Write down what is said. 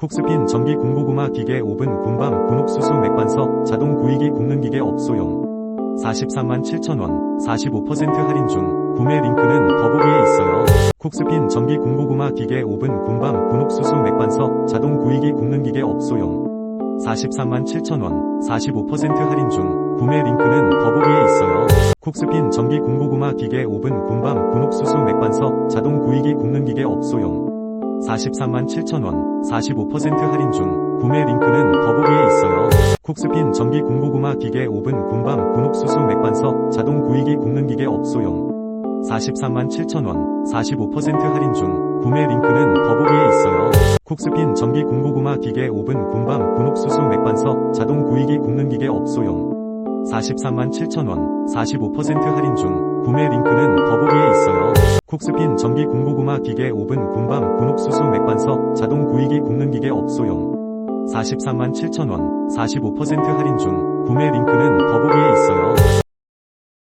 콕스핀 전기 군고구마 기계 오븐 군밤 군옥수수 맥반석 자동 구이기 굽는 기계 업소용 43만 7천원 45% 할인 중 구매 링크는 더보기에 있어요. 콕스핀 전기 군고구마 기계 오븐 군밤 군옥수수 맥반석 자동 구이기 굽는 기계 업소용 43만 7천원 45% 할인 중 구매 링크는 더보기에 있어요. 콕스핀 전기 군고구마 기계 오븐 군밤 군옥수수 맥반석 자동 구이기 굽는 기계 업소용 43만 7천원 45% 할인 중 구매 링크는 더보기에 있어요. 콕스핀 전기 군고구마 기계 오븐 군밤 군옥수수 맥반석 자동 구이기 굽는 기계 업소용 43만 7천원 45% 할인 중 구매 링크는 더보기에 있어요. 콕스핀 전기 군고구마 기계 오븐 군밤 군옥수수 맥반석 자동 구이기 굽는 기계 업소용 43만 7천원 45% 할인 중 구매 링크는 더보기에 있어요. 콕스핀 전기 군고구마 기계 오븐 군밤 군옥수수 맥반석 자동 구이기 굽는 기계 업소용. 43만 7천원 45% 할인 중 구매 링크는 더보기에